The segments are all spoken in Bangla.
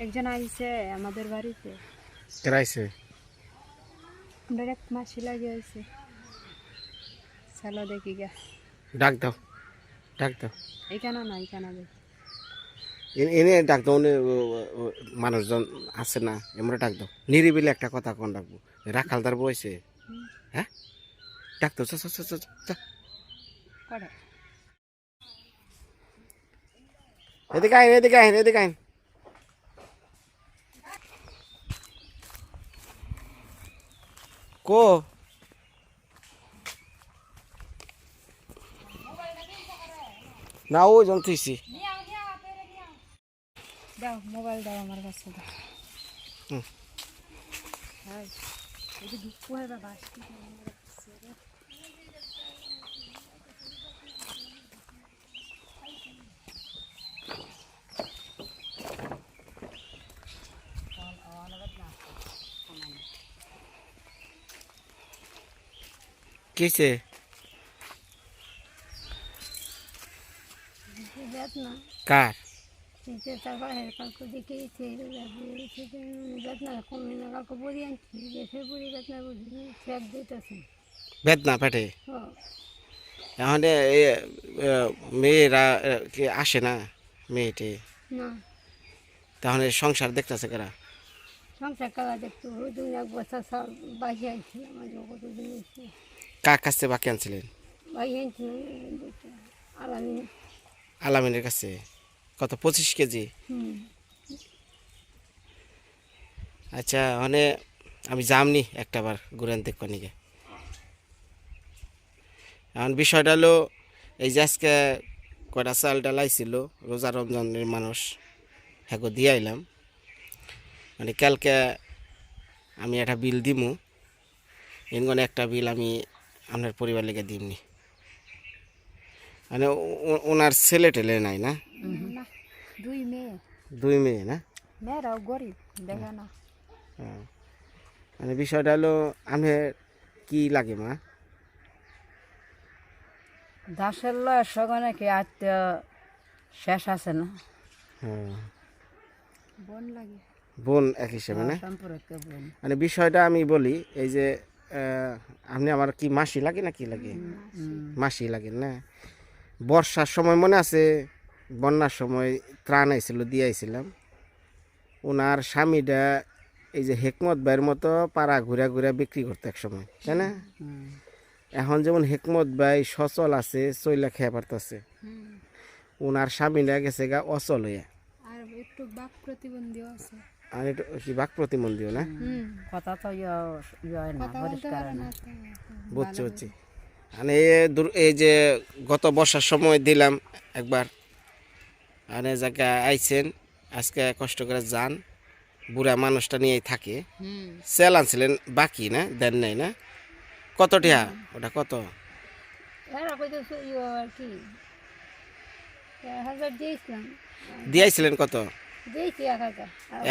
একজন আইছে আমাদের বাড়িতে। কেরাইছে আমরা এক মাসি লাগে আইছে। চলো দেখি গা। ডাক দাও ডাক দাও। এখানে না এখানে দেখি। এনে- ডাক দাও মানুষজন আছে না এমরা ডাক দাও। নিরিবিলি একটা কথা কোন ডাকবো রাখালদার বইছে হ্যাঁ? ডাক দাও চা, চা, চা, চা, চা। এদিকে আইন এদিকে আইন এদিকে আইন কো না ও জন থুইছি দাও মোবাইল দাও আমার কাছে দাও। হুম। হাই এটা দুঃখ হয় বাবা আসতে কিছে বেত না কার তিনটে টাকা হের কালকে দেখে বেত না কমে না কালকে বড়ি আনছি যে ফেব্রুয়ারি বেত না বুঝি ফেক দিতেছে বেদনা এ, এ, মেয়েরা কি আসে না মেয়েটে? তাহলে সংসার দেখতেছে কারা? সংসার কালা দেখতে? দিন এক বছর সব বাহি আনছি আমার কার কাছে বাকি আনছিলেন? আলামিনের কাছে। কত? পঁচিশ কেজি? আচ্ছা মানে আমি যামনি একটা বার ঘুরেন দেখব এখন বিষয়টা হলো এই যে আজকে কয়টা চাল ডাল আইছিল রোজা রমজানের মানুষ হ্যাঁ দিয়ে আইলাম। মানে কালকে আমি একটা বিল দিমু। এনগনে একটা বিল আমি আপনার পরিবার লেগে দিমনি। মানে ওনার ছেলে টেলে নাই না? দুই মেয়ে। দুই মেয়ে না? মেয়েরাও গরিব দেখা না। হ্যাঁ। মানে বিষয়টা হলো আমি কি লাগে মা? দাসের লয় সগনে কি আত্মীয় শেষ আছে না? হ্যাঁ। বন লাগে। বোন এক হিসেবে না? মানে বিষয়টা আমি বলি এই যে আপনি আমার কি মাসি লাগে না কি লাগে? মাসি। লাগে না। বর্ষার সময় মনে আছে বন্যার সময় ত্রাণ আইছিল দিয়ে আইছিলাম। ওনার স্বামীটা এই যে হেকমত ভাইয়ের মতো পাড়া ঘুরা ঘুরা বিক্রি করতে এক সময় তাই না? এখন যেমন হেকমত ভাই সচল আছে চইলা খেয়ে পারতেছে। ওনার স্বামীটা গেছে গা অচল হইয়া। আর একটু বাক প্রতিবন্ধীও আছে। আর একটু কি বাক প্রতিমন্দিও না? কথা তো ইয়ে ইয়ে না পরিষ্কার না। না বুঝছি বুঝছি। মানে এই যে গত বর্ষার সময় দিলাম একবার। মানে জায়গা আইছেন আজকে কষ্ট করে যান বুড়া মানুষটা নিয়েই থাকে। হুম। সেল আনছিলেন বাকি না দেন নাই না? কত টিয়া? ওটা কত? ইয়ে দিয়েছিলেন কত?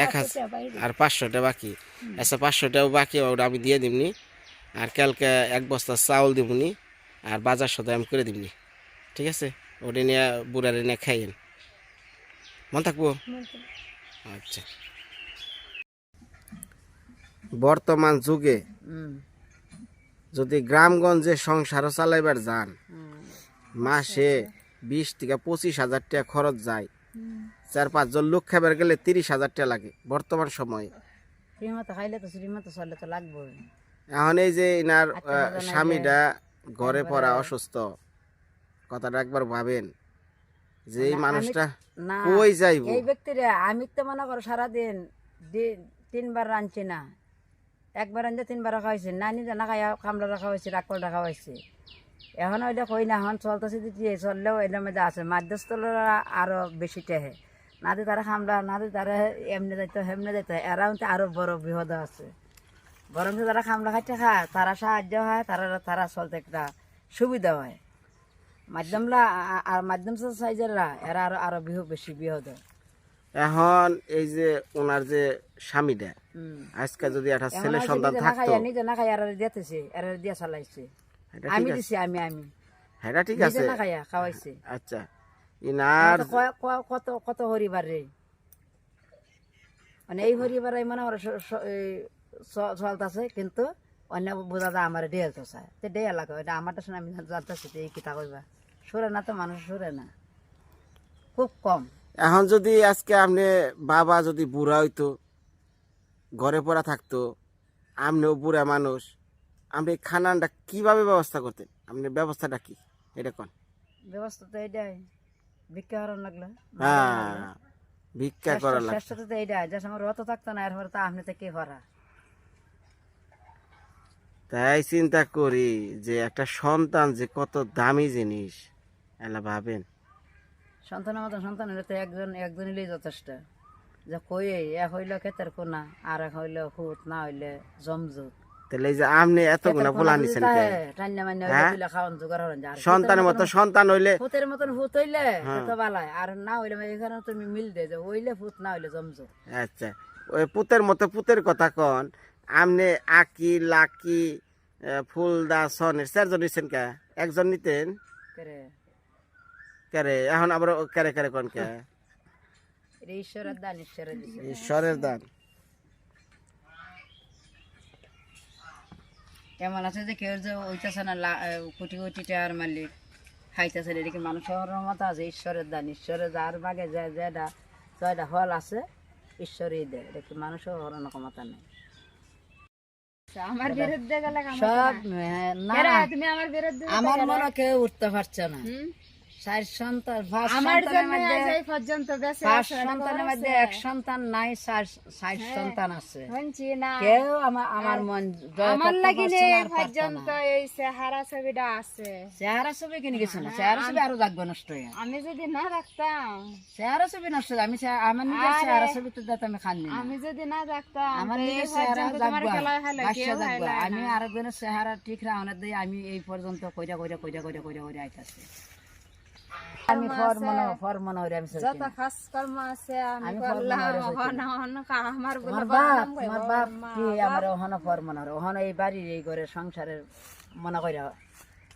এক হাজার। আর পাঁচশোটা বাকি। আচ্ছা পাঁচশোটাও বাকি ওটা আমি দিয়ে দিমনি। আর কালকে এক বস্তা চাউল দিবনি আর বাজার সদায় আমি করে দিবনি ঠিক আছে? ওটা নিয়ে বুড়ারে নিয়ে খাইয়েন। মন থাকব? আচ্ছা। বর্তমান যুগে যদি গ্রামগঞ্জে সংসারও চালাইবার যান মাসে বিশ থেকে পঁচিশ হাজার টাকা খরচ যায়। চার পাঁচজন লোক খাবার গেলে তিরিশ হাজার টাকা লাগে বর্তমান সময়ে। শ্রীমতো খাইলে তো শ্রীমতো চলে তো লাগবে এখন এই যে এনার আচ্ছা, স্বামীটা ঘরে পড়া অসুস্থ। কথাটা একবার ভাবেন। যে এই মানুষটা কই যাইব? এই ব্যক্তিরা আমি তো মনে করো সারাদিন তিনবার রাঁধছি না। একবার রাঁধে তিনবার রাখা হয়েছে। না নিজে না খাই কামড়া রাখা হয়েছে রাখল রাখা হয়েছে। এখন ওইটা কই না এখন চলতেছে দিয়ে চললেও এটার মধ্যে আছে। মাধ্যস্থলরা আরও বেশি টেহে। না দিয়ে তারা খামলা না দিয়ে তারা এমনি যাইতো হেমনে যাইতো। এরাও তো আরও বড় বিপদ আছে। বরঞ্চ তারা খামলা খাইতে খায় তারা সাহায্য হয় তারা তারা চলতে একটা সুবিধা হয়। মাধ্যমরা আর মাধ্যম সাইজেররা এরা আরও আরও বিহ বেশি বিহদ। এখন এই যে ওনার যে স্বামীটা আজকে যদি একটা ছেলে সন্তান থাকতো নিজে না খাইয়া এরা দিতেছে এরা দিয়া চালাইছে। আমি দিছি আমি আমি। এটা ঠিক আছে। না খাইয়া খাওয়াইছে। আচ্ছা। ইনার কয়- কত কত হরিবার রে? মানে এই পরিবার মনে চলতেছে কিন্তু অন্য বোঝা যায় আমার ডেল তো চায় তো ডে এলাকা এটা আমারটা শুনে আমি জানতেছি এই কিতা কইবা। সুরে না তো মানুষ সুরে না। খুব কম। এখন যদি আজকে আপনি বাবা যদি বুড়া হইতো ঘরে পড়া থাকতো আপনিও বুড়া মানুষ আপনি খানাটা কীভাবে ব্যবস্থা করতেন? আপনি ব্যবস্থাটা কি? এটা কোন? ব্যবস্থা তো এইটাই। ভিক্ষা হারান লাগল হ্যাঁ ভিক্ষা করা লাগে শ্রেষ্ঠ তো এইটাই যে সময় রত থাকতো না এরপরে তো আপনি তো কে করা তাই চিন্তা করি যে একটা সন্তান যে কত দামি জিনিস এলা ভাবেন। সন্তানের মতন সন্তান হলে তো একজন একজন হলেই যথেষ্ট। যে কই এক হইল ক্ষেতের কোনা আর এক হইল হুত না হইলে জমজুত। তাহলে এই যে আপনি এতগুলো ফুলা নিছেন কে? টান্না মান্না হ্যাঁ? সন্তানের মতো সন্তান হইলে ফুতের মতন ফুত হইলে হ্যাঁ। তো বালাই। আর না হইলে এখানে তুমি মিল দে যে হইলে ফুত না হইলে জমজুত আচ্ছা ওই পুতের মতো পুতের কথা কন আপনি আকি লাকি ফুলদা সনের চারজন নিছেন কে? একজন নিতেন? করে? এখন আবার কেরে কেরে কন কে? ঈশ্বরের দান ঈশ্বরের দান। এমন আছে যে কেউ যে ওইটাছে না কোটি কোটি টাকার মালিক। খাইতেছে এদিকে মানুষের মতো আছে? ঈশ্বরের দান ঈশ্বরের যার বাগে যে যেটা ছয়টা হল আছে ঈশ্বরই দেয়। এটা কি মানুষের হরণ ক্ষমতা নেই? আমার বিরুদ্ধে গেলে সব না আমার বিরুদ্ধে আমার মনে কেউ উঠতে পারছে না। চার সন্তান আমার সন্তানের মধ্যে পর্যন্ত পাঁচ সন্তানের মধ্যে এক সন্তান নাই চার সন্তান আছে। শুনছি না। কেউ আমার আমার মন আমার লাগি পর্যন্ত এই চেহারা ছবিটা আছে। চেহারা ছবি কিনে গেছে না? চেহারা ছবি আরও লাগবে নষ্ট হয়ে। আমি যদি না রাখতাম। চেহারা ছবি নষ্ট আমি আমার নিজের চেহারা ছবি তো যাতে আমি খান আমি যদি না রাখতাম আমার নিজের চেহারা জাগবা আমি আরেকজনের চেহারা ঠিক রাখনের দিয়ে আমি এই পর্যন্ত কইরা কইরা কইরা কইরা কইরা কইরা আইতাছি। আমি ফরমন ফরমন হইরা আমি যত। কাজ কর্ম আছে আমি করলাম হন হন আমার বলে বাপ আমার বাপ কি আমার ফরমন হর ওহন এই বাড়ির এই ঘরে সংসারের মনে কইরা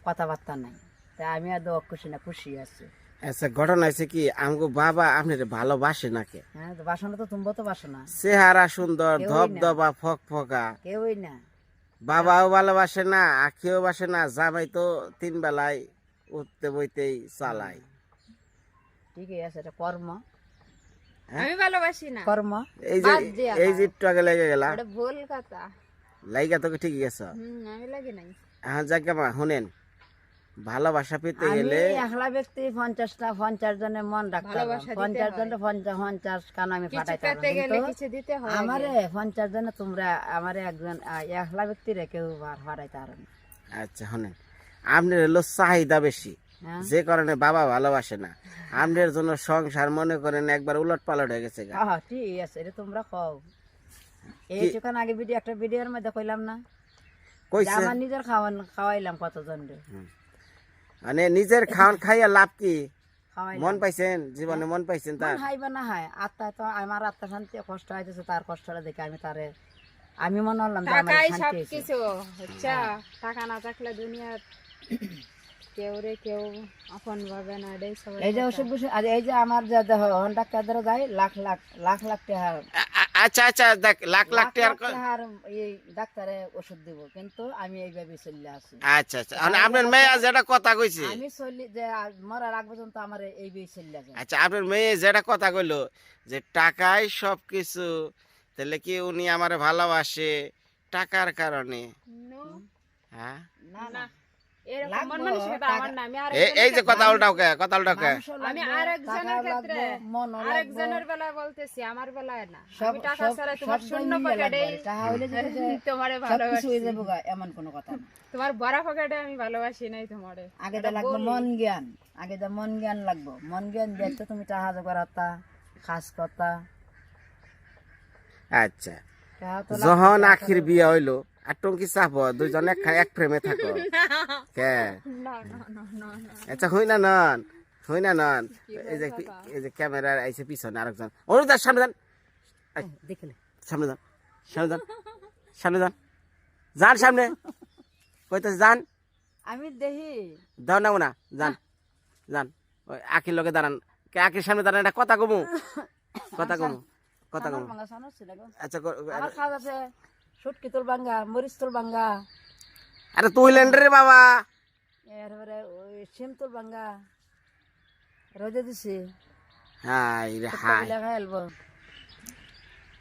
কথাবার্তা নাই। তাই আমি আর দোয়া খুশি না খুশি আছি। আচ্ছা ঘটনা হয়েছে কি আমগো বাবা আপনার ভালোবাসে নাকি? হ্যাঁ বাসনা তো তুমি তো বাসো না চেহারা সুন্দর। ধবধবা ফক ফকা কেউই না। বাবাও ভালোবাসে না আখিও বাসে না জামাই তো তিন বেলায় উঠতে বইতেই চালায়। ঠিকই আছে এটা কর্ম। আমি ভালোবাসি না। কর্ম। এই যে এই যে একটু আগে লেগে গেলা। এটা ভুল কথা। লাইগা তোকে ঠিকই গেছ। হুম আমি লাগি নাই। এখন যাকে মা শুনেন। ভালোবাসা পেতে আমি গেলে একলা ব্যক্তি পঞ্চাশটা পঞ্চাশ জনের মন রাখতে পঞ্চাশ জনের পঞ্চাশ পঞ্চাশ কান আমি কিছু পাঠাইতে পেতে গেলে কিছু দিতে হয় আমারে পঞ্চাশ জনে তোমরা আমারে একজন একলা ব্যক্তিরে কেউ আর পাঠাইতে পারো না। আচ্ছা শুনেন। আপনার হলো চাহিদা বেশি। হ্যাঁ যে কারণে বাবা ভালোবাসে না। আপনার জন্য সংসার মনে করেন একবার উলট পালট হয়ে গেছে হ্যাঁ ঠিক আছে এটা তোমরা কও। এইটুখান আগে ভিডিও একটা ভিডিওর মধ্যে কইলাম না? কইছে? আমার নিজের খাওয়ান খাওয়াইলাম কতজন রে? মানে নিজের খাওয়ান খাইয়া লাভ কি? মন পাইছেন? জীবনে মন পাইছেন তার? হাই না হাই আত্মা তো আমার আত্মা শান্তি কষ্ট হইতেছে তার কষ্টটা দেখে আমি তারে আমি মনে হলাম যে আমার শান্তি হয়েছে টাকা না থাকলে দুনিয়ার কেউ রে কেউ আপন ভাবে না সবাই এই যে ওষুধ বসে আর এই যে আমার যে দেহ হন ডাক্তার ধরে যাই লাখ লাখ লাখ লাখ আচ্ছা আচ্ছা দেখ লাখ লাখ টাকার এই ডাক্তারে ওষুধ দিব কিন্তু আমি এইভাবে চলে আসি। আচ্ছা আচ্ছা মানে আপনার মেয়ে যেটা কথা কইছে। আমি চলি যে আজ মরার আগ পর্যন্ত আমার এইভাবে চলে যায় আচ্ছা আপনার মেয়ে যেটা কথা কইলো যে টাকাই সব কিছু তাহলে কি উনি আমার ভালোবাসে টাকার কারণে? হ্যাঁ? না। না। এই যে কথা উল্টাও কে কথা উল্টাও কে আমি আরেকজনের ক্ষেত্রে। আরেকজনের বেলায় বলতেছি আমার বেলায় না। আমি টাকা ছাড়া তোমার শূন্য পকেটে তোমারে ভালোবাসি হয়ে যাব এমন কোনো কথা না। তোমার বড় পকেটে আমি ভালোবাসি নাই তোমারে। আগে তো লাগবে মন জ্ঞান। আগে তো মন জ্ঞান লাগবে। মন জ্ঞান দিয়ে তো তুমি টাকা জোগাড় করতা খাস কথা আচ্ছা। যখন আখির বিয়ে হইল আর টঙ্কি চাপ দুইজন এক এক প্রেমে থাকো কে? না না না না না। আচ্ছা হই না নন। হই না নন। এই যে এই যে ক্যামেরা আইছে পিছনে আরেকজন। অনুদার সামনে যান। সামনে যান সামনে যান সামনে যান। যান সামনে। কইতেছে যান। আমি দেখি। দাও না না যান যান। ওই আখির লগে দাঁড়ান। কে আখির সামনে দাঁড়ান একটা কথা কমু। কথা কমু কথা কম। আচ্ছা সুটকি তুল বাঙ্গা মরিচ তুল বাঙ্গা আরে রে বাবা। এরপরে ওই শিম তুল বাঙ্গা দিছি। হাই রে হাই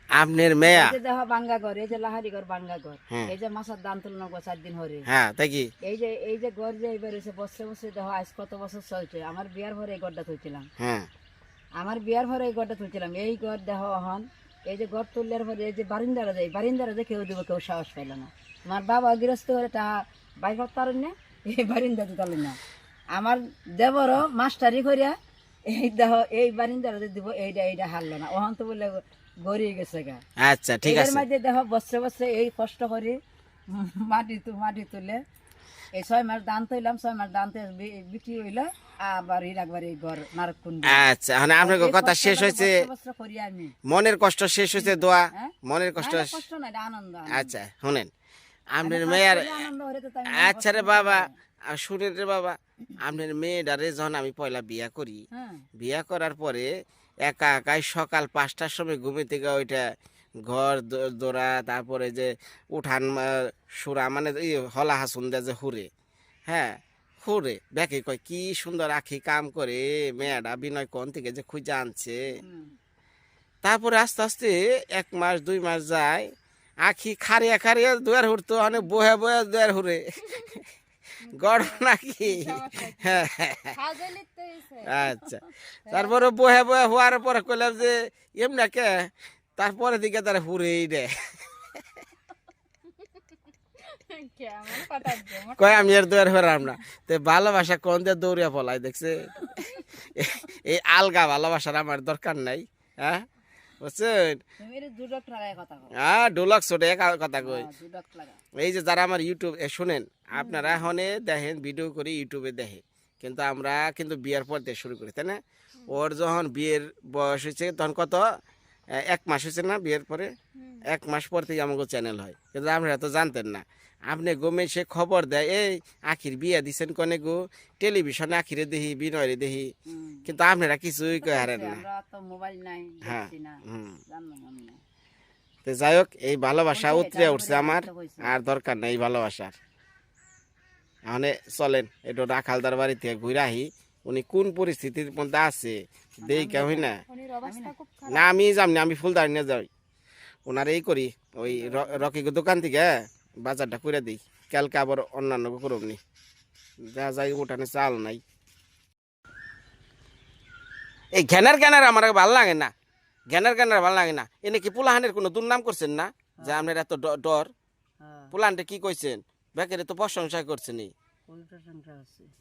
আপনার মেয়া। এই যে দেহ বাঙ্গা ঘর এই যে লাহারি ঘর বাঙ্গা ঘর। হ্যাঁ। এই যে মাছের দান তুলনা গো চার দিন হরে হ্যাঁ তাই কি? এই যে এই যে ঘর যে এবার এসে বসে বসে দেহ আজ কত বছর চলছে। আমার বিয়ার ঘরে এই ঘরটা তুলছিলাম। হ্যাঁ। আমার বিয়ার ঘরে এই ঘরটা তুলছিলাম। এই ঘর দেহ হন এই যে ঘর তুললের পরে এই যে বারিন্দারা যায় বারিন্দারা যে কেউ দেবো কেউ সাহস পাইল না। আমার বাবা গৃহস্থ করে তা বাইর পারেন না এই বারিন্দা দিতে না। আমার দেবরও মাস্টারি করিয়া এই দেহ এই বারিন্দারা যে দিব এইটা এইটা হারলো না। ওহন তো বলে গড়িয়ে গেছে গা। আচ্ছা ঠিক এর আছে। মধ্যে দেহ বসে বসে এই কষ্ট করি মাটি তু মাটি তুলে এই ছয় মাস দান তৈলাম ছয় মাস দান বিক্রি হইল আবার এই একবার এই ঘর নারকুন্ড আচ্ছা মানে আপনার কথা শেষ হয়েছে। মনের কষ্ট শেষ হয়েছে দোয়া হ্যাঁ? মনের কষ্ট না, আনন্দ। আচ্ছা শুনেন আপনার মেয়ের আচ্ছা রে বাবা শুনেন রে বাবা আপনার মেয়েটারে যখন আমি পয়লা বিয়া করি হ্যাঁ। বিয়া করার পরে একা একাই সকাল পাঁচটার সময় ঘুমে থেকে ওইটা ঘর দোরা তারপরে যে উঠান সুরা মানে এই হলা হাসুন দেয় যে হুরে। হ্যাঁ হুরে। দেখে কয় কি সুন্দর আখি কাম করে মেয়েটা বিনয় কোন থেকে যে খুঁজে আনছে। তারপরে আস্তে আস্তে এক মাস দুই মাস যায় আখি খারিয়া খারিয়া দুয়ার হুরতো অনেক বহে বহে দুয়ার হুরে গড় নাকি? হ্যাঁ। আচ্ছা। তারপরে বহে বহে হওয়ার পরে কইলাম যে এমনি কে তারপরে দিকে তারা কথা জমা কয় আমি আর হরাম না। তো ভালোবাসা কোন দিয়ে দৌড়িয়া পলাই দেখছে? এই আলগা ভালোবাসার আমার দরকার নাই হ্যাঁ? বুঝছেন? কথা হ্যাঁ ছোটে কথা কই। হ্যাঁ, এই যে যারা আমার ইউটিউব এ শুনেন আপনারা হনে দেখেন ভিডিও করে ইউটিউবে দেখে। কিন্তু আমরা কিন্তু বিয়ের পর দিয়ে শুরু করি তাই না? ওর যখন বিয়ের বয়স হয়েছে তখন কত? এক মাস হয়েছে না বিয়ের পরে? এক মাস পর থেকে আমাকে চ্যানেল হয়। কিন্তু আপনারা তো জানতেন না। আপনি গমে সে খবর দেয় এই আখির বিয়ে দিছেন কনে গো? টেলিভিশনে আখিরে দেখি বিনয়রে দেখি। কিন্তু আপনারা কিছুই হারেন না। তো হ্যাঁ তো যাই হোক এই ভালোবাসা উতরে উঠছে আমার আর দরকার নেই ভালোবাসার। মানে চলেন একটু রাখালদার বাড়ি থেকে ঘুরে আহি উনি কোন পরিস্থিতির মধ্যে আছে দেই না। অবস্থা খুব খারাপ। না আমি যাম না আমি ফুলদারি নিয়ে যাই। ওনার এই করি ওই রকি দোকান থেকে বাজারটা করে দিই। কালকে আবার অন্যান্য করব নি। যা যাই ওঠানে চাল নাই। এই ঘ্যানার ঘ্যানার আমার ভালো লাগে না। ঘ্যানার ঘ্যানার ভালো লাগে না। এনে কি পোলাহানের কোনো দুর্নাম করছেন না? যে আপনার এত ড- ডর? হ্যাঁ। পোলাহানটা কি কইছেন? বেকারে তো প্রশংসা করছেন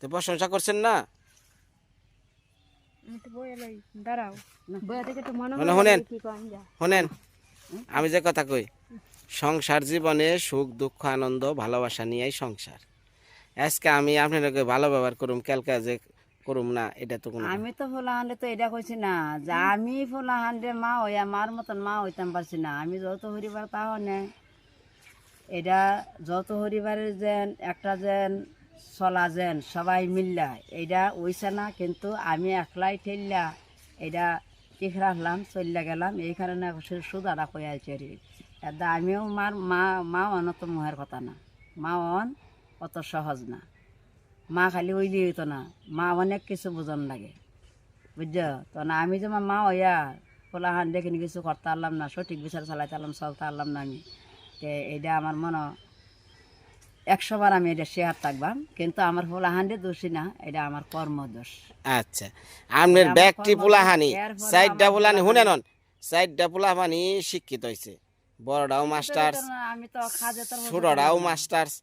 প্রশংসা করছেন না আমি তো বই এলাই দাঁড়াও বইয়া থেকে তো মনে মানে হয় শোনেন। কি আমি যে কথা কই সংসার জীবনে সুখ দুঃখ আনন্দ ভালোবাসা নিয়েই সংসার। আজকে আমি আপনাকে ভালো ব্যবহার করুম কালকে যে করুম না এটা তো কোনো আমি তো ফোলা হান্ডে তো এটা কইছি না যে আমি ফোলা হান্ডে মা হই আমার মতন মা হইতাম পারছি না আমি যত হরিবার তাও নে এটা যত হরিবারের যেন একটা যেন চলা যেন, সবাই মিল্লা। এটা ওইছে না, কিন্তু আমি একলাই ঠেললা। এটা ঠিক রাখলাম চললা গেলাম। এই কারণে সুদাটা কই আছি আর আমিও মার, মা মা অনত মুহের কথা না। মা অন অত সহজ না। মা খালি ওইলি হইতো না। মা অনেক কিছু বোঝন লাগে। বুঝছ? তো না, আমি যেমন মা হইয়া পোলাহান দেখে কিছু করতে পারলাম না, সঠিক বিচার চালাইতে পারলাম, চলতে পারলাম না আমি। এটা আমার মনে একশো বার আমি এটা শেয়ার থাকবাম কিন্তু আমার পোলাহান্ডে দোষী না এটা আমার কর্মদোষ আচ্ছা আপনার আমার ব্যক্তি কর্ম- পোলাহানি এর ফলে সাইডটা আমার শুনে নন সাইডটা পোলাহানি শিক্ষিত হয়েছে বড়টাও মাস্টার্স আমি তো খাজে ছোটরাও মাস্টার্স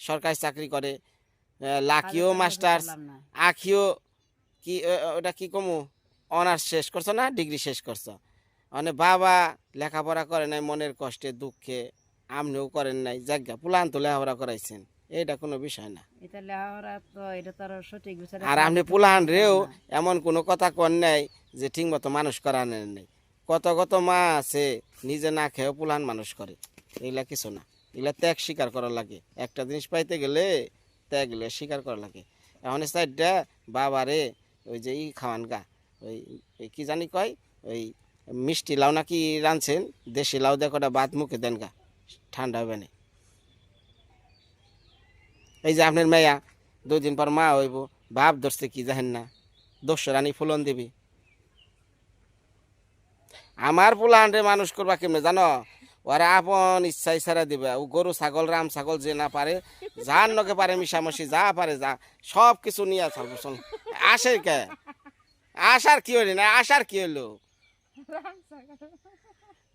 সরকারি চাকরি করে লাকিও মাস্টার্স আখিও কি ওটা কি কমু অনার্স শেষ করছ না ডিগ্রি শেষ করছ? মানে বাবা লেখাপড়া করে নাই মনের কষ্টে দুঃখে আপনিও করেন নাই জায়গা পুলান তো লেখাপড়া করাইছেন এটা কোনো বিষয় না। এটা লেখাপড়া তো এটা তোর সঠিক বিচার আর আপনি পুলাহান রেও এমন কোনো কথা কন নাই যে ঠিক মতো মানুষ করানোর নেই। কত কত মা আছে নিজে না খেয়েও পুলাহান মানুষ করে। এগুলা কিছু না। এগুলা ত্যাগ স্বীকার করা লাগে। একটা জিনিস পাইতে গেলে ত্যাগ গেলে স্বীকার করা লাগে। এখন সাইডটা বাবারে ওই যে ই খাওয়ান গা ওই কি জানি কয় ওই মিষ্টি লাউ নাকি রাঁধছেন দেশি লাউ কটা ভাত মুখে দেন গা। ঠান্ডা হবে না। এই যে আপনার মেয়া দুই দিন পর মা হইব, বাপ ধরছে কি জাহেন না? দোষ রানী ফুলন দিবি। আমার পোলাহানরে মানুষ করবা কেমনে জানো? ওরা আপন ইচ্ছা ইচ্ছারা দিবে। ও গরু, ছাগল, রাম ছাগল যে না পারে, যার নকে পারে মিশামশি, যা পারে যা, সব কিছু নিয়ে শোন আসে কে? আসার কি হইলি না? আসার কি হইল?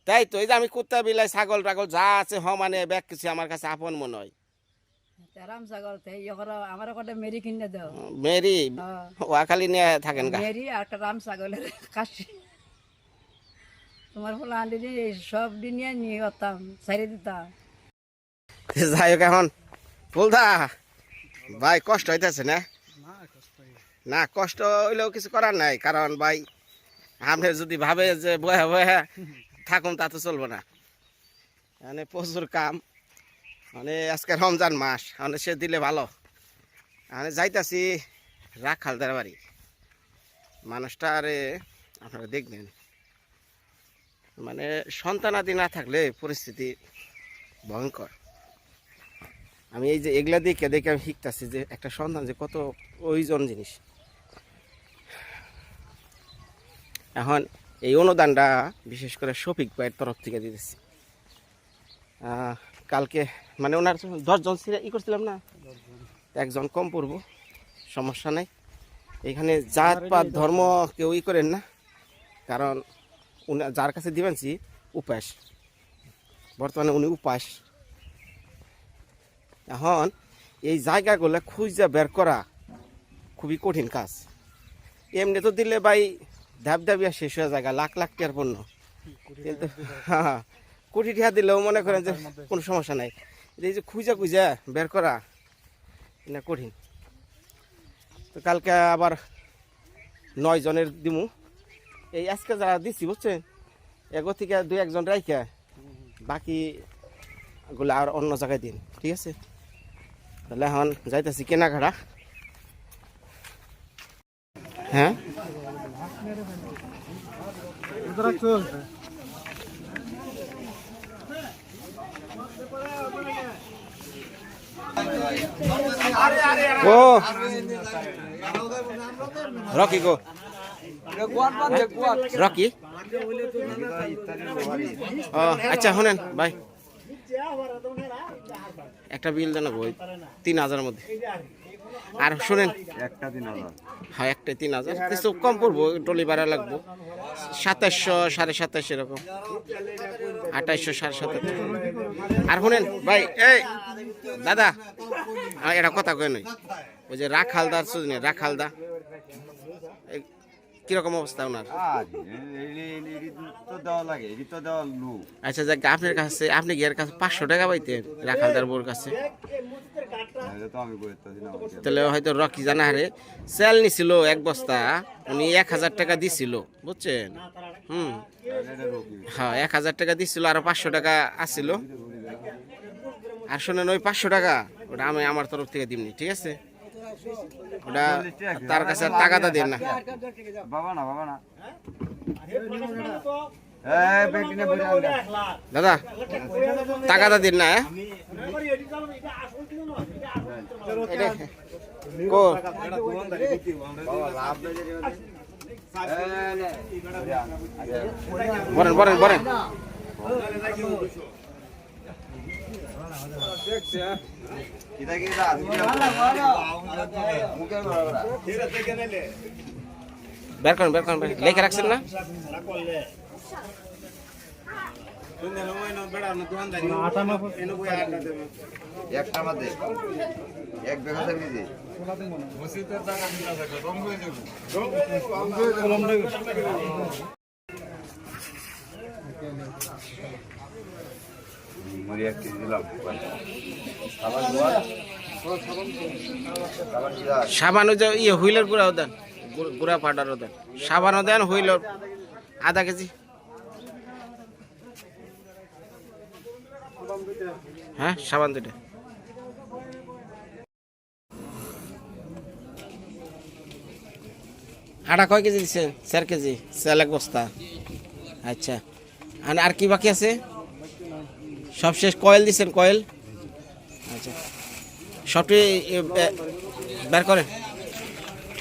তাই তো এই যে আমি কুত্তা বিলাই ছাগল টাগল যা আছে হ মানে ব্যাগ কিছু আমার কাছে আপন মনে হয়। রাম ছাগল আমার কটা মেরি কিনে দাও। মেরি? হ্যাঁ। ওয়া খালি নিয়ে থাকেন মেরি আর একটা রাম ছাগলের কাশি তোমার ফুল সব নিয়ে করতাম সাইরে দিতাম। যাই হোক এখন। ফুলদা ভাই কষ্ট হইতেছে না? না কষ্ট হইলেও কিছু করার নাই কারণ ভাই আপনি যদি ভাবে যে বয়া বয়া থাকুন, তা তো চলবো না। মানে প্রচুর কাম। মানে আজকে রমজান মাস মানে সে দিলে ভালো। মানে যাইতাছি রাখ হালদার বাড়ি। মানুষটা আরে, আপনারা দেখবেন। মানে সন্তানাদি না থাকলে পরিস্থিতি ভয়ঙ্কর। আমি এই যে এগুলা দেখে দেখে আমি শিখতেছি যে একটা সন্তান যে কত প্রয়োজন জিনিস। এখন এই অনুদানটা বিশেষ করে শফিক ভাইয়ের তরফ থেকে দিতেছি। কালকে মানে ওনার দশজন ই করছিলাম না? একজন কম পড়ব, সমস্যা নাই। এখানে জাত, পাত, ধর্ম কেউ ই করেন না, কারণ উনি, যার কাছে দিবেনছি উপাস। বর্তমানে উনি উপাস। এখন এই জায়গাগুলো খুঁজে বের করা খুবই কঠিন কাজ। এমনি তো দিলে ভাই ধাপ ধাপিয়া শেষ হয়ে জায়গা লাখ লাখ টিয়ার পণ্য। কিন্তু হ্যাঁ কোটি টিয়া দিলেও মনে করেন যে কোনো সমস্যা নাই। এই যে খুঁজে খুঁজে বের করা, এটা কঠিন। তো কালকে আবার নয় জনের দিমু। এই আজকে যারা দিচ্ছি বুঝছেন? এগো থেকে দুই একজন রাইখা, বাকি গুলো আর অন্য জায়গায় দিন, ঠিক আছে? তাহলে এখন যাইতেছি কেনাকাটা। হ্যাঁ? ও। রকি গো। রকি? ও আচ্ছা শুনেন ভাই। একটা বিল দেন তিন হাজারের মধ্যে। আর শুনেন হ্যাঁ একটা তিন হাজার। কিছু কম করব টলি ভাড়া লাগবো। সাতাশশো সাড়ে সাতাশ এরকম। আঠাইশশো সাড়ে সাতাশ আর শুনেন ভাই এই দাদা এটা কথা কেন নই। ওই যে রাখালদার শুধু রাখালদা। কীরকম অবস্থা ওনার? আচ্ছা যাক আপনার কাছে আপনি গিয়ার কাছে পাঁচশো টাকা পাইতেন রাখালদার বোর কাছে? তাহলে হয়তো রকি জানা হারে সেল নিছিল এক বস্তা উনি এক হাজার টাকা দিছিল বুঝছেন? হুম। হ্যাঁ এক হাজার টাকা দিছিল আর পাঁচশো টাকা আসছিল আর শোনেন ওই পাঁচশো টাকা ওটা আমি আমার তরফ থেকে দিমনি ঠিক আছে? ওটা তার কাছে টাকাটা দেন না। বাবা না বাবা না। বুঝা দাদা টাকাটা দিন না হ্যাঁ? বলেন বলেন বলেন। বের করেন বের করেন বের করেন। লেখে রাখছেন না একটা মধ্যে এক বেগা সার্ভিসে মুড়ি এক কেজি দিলাম সাবানও যে ইয়ে হুইলের গুঁড়াও দেন, গুড়- পাউডারও দেন। সাবানও দেন, হুইলের আধা কেজি। হ্যাঁ সাবান দুটো আটা কয় কেজি দিচ্ছেন? চার কেজি চাল এক বস্তা। আচ্ছা। আর কি বাকি আছে? সব শেষ কয়েল দিচ্ছেন কয়েল? আচ্ছা। সবটি বের করেন।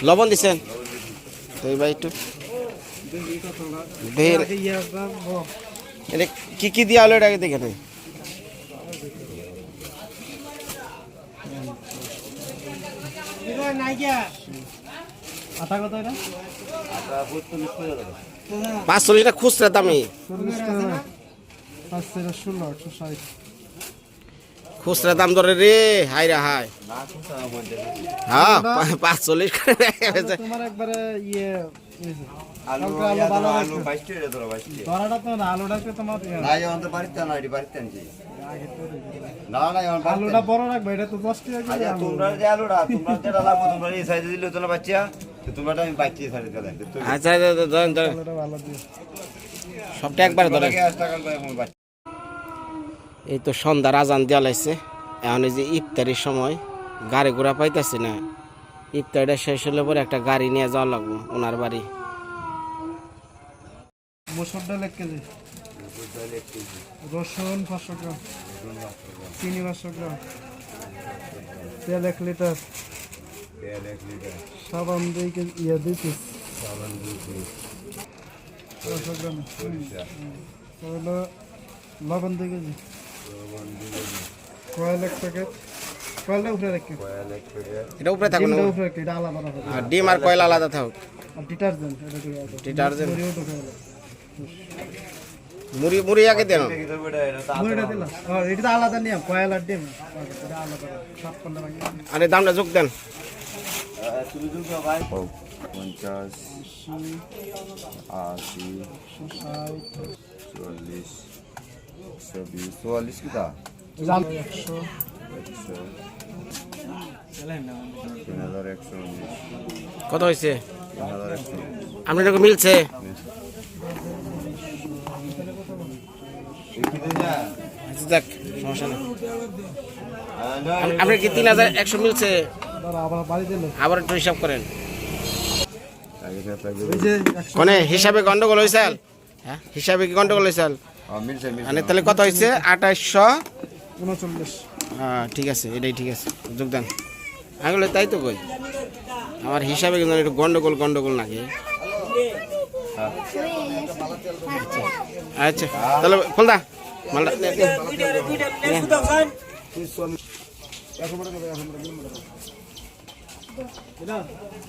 লবণ দিচ্ছেন একটু। এটা কি কি দিয়া হলো এটাকে দেখে নেই পাঁচচল্লিশটা খুচরা দামি। খুচরা দাম ধরে রে হাই রে হাই হ্যাঁ পা- পাঁচচল্লিশ করে হয়েছে। তোমার একবারে ইয়ে ইয়ে, আলুটা বড় রাখবে এটা তো দশ টাকা আচ্ছা তোমরা যে আলুটা তোমরা যেটা লাগবো তোমরা এই সাইডে দিলে তো না বাচ্চা তোমরা আমি বাচ্চা সাইডে দিলে আচ্ছা আচ্ছা, ধরেন ধরেন। সবটা একবার বাচ্চা এই তো সন্ধ্যার আজান দেওয়া লাগছে এখন এই যে ইফতারির সময় গাড়ি ঘোড়া পাইতেছি না। ইফতারিটা শেষ হলে পরে একটা গাড়ি নিয়ে যাওয়া লাগবো ওনার বাড়ি। মসুর ডাল এক কেজি। রসুন পাঁচশো গ্রাম। চিনি পাঁচশো গ্রাম। তেল এক লিটার। সাবান দুই কেজি ইয়ে দুই পিস। পাঁচশো গ্রাম। হুম। লবণ দুই কেজি। কয়েল এক প্যাকেট। কয়েলটা উপরে রাখি এটা উপরে থাকুন। উপরে এটা আলাদা রাখো। আর ডিম আর কয়লা আলাদা থাকুক। আর ডিটারজেন্ট খাওয়ালে মুড়ি মুড়ি আগে দেন। এটা আলাদা নিয়ম কয়েল আর ডিম। আর দামটা যোগ দেন। পঞ্চাশ। আশি ষাট চল্লিশ একশো বিশ চুয়াল্লিশ কিতা? একশো একশো। তিন হাজার একশো উনিশ। কত হয়েছে তিন হাজার একশো এরকম মিলছে। যাক সমস্যা নেই। আপ- আপনার কি তিন হাজার একশো মিলছে? আবার একটু হিসাব করেন। কোনে হিসাবে গন্ডগোল হয়েছে হ্যাঁ হিসাবে কি গন্ডগোল হয়েছে মানে তাহলে কত হয়েছে আঠাশশো উনচল্লিশ হ্যাঁ ঠিক আছে এটাই ঠিক আছে যোগদান আমি তাই তো কই আমার হিসাবে কিন্তু একটু গন্ডগোল গন্ডগোল নাকি আচ্ছা তাহলে ফুলদা মালটা।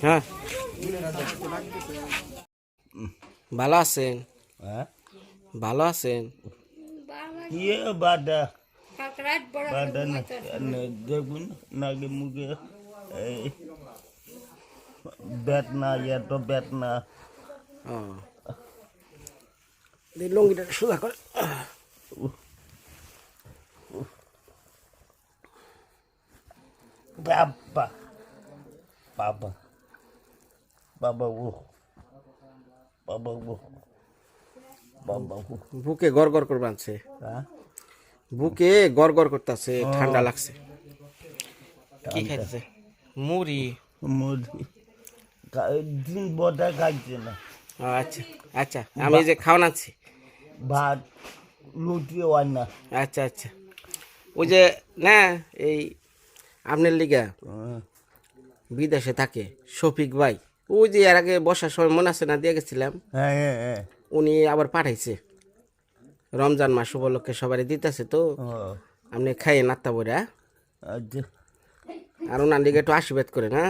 হ্যাঁ ভালো আছেন ভালো আছেন ইয়ে বাদা বাদা না না দেখুন নাকি মুখে এই বেদনা এত বেদনা ও এই লুঙ্গিটা সোজা করে বাবা বাবা বাবা ও বাবা ও বাবা ও বুকে গড় গড় করে বাঁধছে। হ্যাঁ? বুকে গড় গড় করতেছে ঠান্ডা লাগছে। কি খাইতেছে? মুড়ি। মুরগি দিন বদা খাইছে না। আচ্ছা আচ্ছা আমি যে খাওয়ান আনছি। ভাত হয় না। আচ্ছা আচ্ছা। ওই যে না এই আপনার লিগা। হ্যাঁ, বিদেশে থাকে শফিক ভাই। ওই যে এর আগে বসার সময় মনে আছে না দিয়ে গেছিলাম? হ্যাঁ হ্যাঁ হ্যাঁ। উনি আবার পাঠাইছে। রমজান মাস উপলক্ষে সবারই দিতেছে তো। আপনি খাইয়ে নাত্তা বইরা। আর ওনার দিকে একটু আশীর্বাদ করছেন না?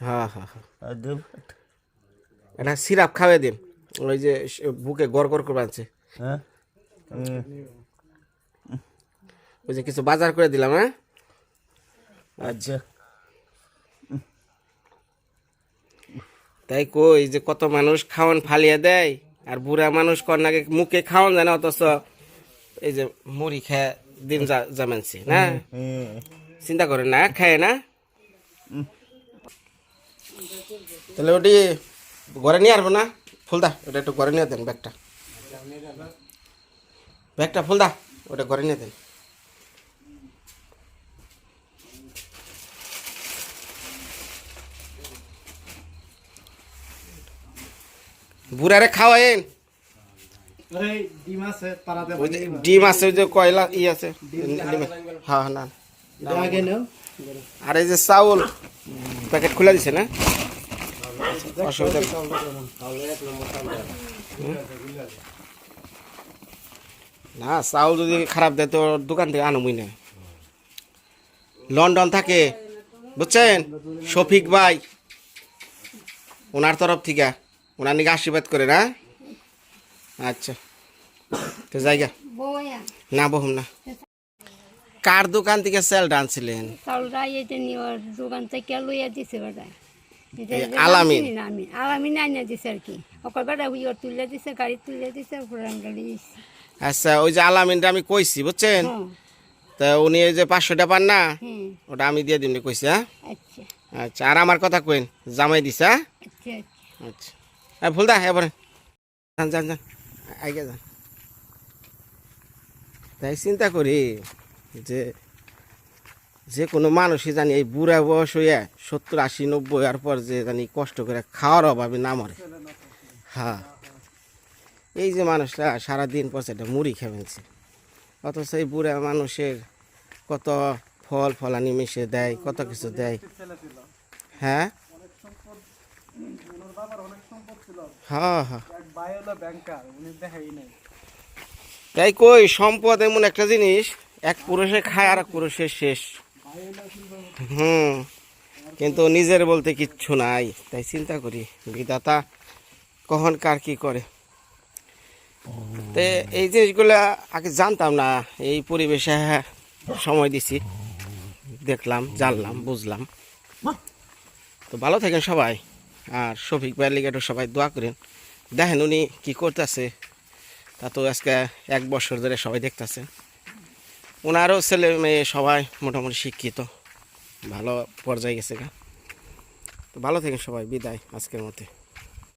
হ্যাঁ হ্যাঁ হ্যাঁ। একটা সিরাপ খাওয়াই দিন। ওই যে বুকে গড় গড় করে আনছে হ্যাঁ। ওই যে কিছু বাজার করে দিলাম হ্যাঁ? আচ্ছা। তাই কই যে কত মানুষ খাওয়ান ফালিয়ে দেয় আর বুড়া মানুষ কন্যাকে মুখে খাওয়ান যায় না অথচ এই যে মুড়ি খেয়ে দিন জামানছে না? চিন্তা করে না খায় না? তাহলে ওটি ঘরে নিয়ে আসব না? ফুলদা ওটা একটু ঘরে নিয়ে দেন ব্যাগটা। ব্যাগটা ফুলদা ওটা ঘরে নিয়ে দেন। বুড়ারে খাওয়াইন। এই ডিম আছে ওই যে ডিম আছে ওই যে কয়লা ই আছে ডিমে- হ্যাঁ না। আর এই যে চাউল প্যাকেট খুলে দিছে না? অসুবিধা না চাউল যদি খারাপ দেয় তো দোকান থেকে আনবই না। লন্ডন থাকে বুঝছেন? শফিক ভাই ওনার তরফ থেকে। ওনার নিকে আশীর্বাদ করে না? আচ্ছা। তো জায়গা না বহুম না। কার দোকান থেকে সেলটা আনছিলেন এটা দোকান থেকে লইয়া দিছে আলামিন? আইনা দিছে আর কি। ওকর বেটা হুইয়র তুলে দিছে গাড়ি তুলে দিছে আচ্ছা ওই যে আলামিনটা আমি কইছি বুঝছেন? হ্যাঁ। তা উনি ওই যে পাঁচশোটা পান না? ওটা আমি দিয়ে কইছি হ্যাঁ? আচ্ছা। আচ্ছা আর আমার কথা কইন জামাই দিছে হ্যাঁ? আচ্ছা আচ্ছা। আচ্ছা। হ্যাঁ ভুল দা এবারে যান যান যান। আগে যান। তাই চিন্তা করি যে যে কোনো মানুষই জানি এই বুড়া বয়স হইয়া সত্তর, আশি, নব্বই পর যে জানি কষ্ট করে খাওয়ার অভাবে না মরে। হ্যাঁ। এই যে মানুষটা সারাদিন পর সেটা মুড়ি খেয়েছে অথচ এই বুড়া মানুষের কত ফল, ফলানি মিশে দেয়, কত কিছু দেয়। হ্যাঁ? হ্যাঁ হ্যাঁ। ভাই হলো ব্যাংকার উনি দেখাই নাই। তাই কই সম্পদ এমন একটা জিনিস এক পুরুষে খায় আর এক পুরুষের শেষ হুম কিন্তু নিজের বলতে কিচ্ছু নাই। তাই চিন্তা করি বিধাতা কখন কার কি করে। তে এই জিনিসগুলো আগে জানতাম না এই পরিবেশে সময় দিছি। দেখলাম জানলাম বুঝলাম। তো ভালো থাকেন সবাই। আর শফিক ভাইয়ের লিগে সবাই দোয়া করেন। দেখেন উনি কী করতেছে। তা তো আজকে এক বছর ধরে সবাই দেখতেছে। ওনারও ছেলে মেয়ে সবাই মোটামুটি শিক্ষিত। ভালো পর্যায়ে গেছে গা। তো ভালো থাকেন সবাই, বিদায় আজকের মতে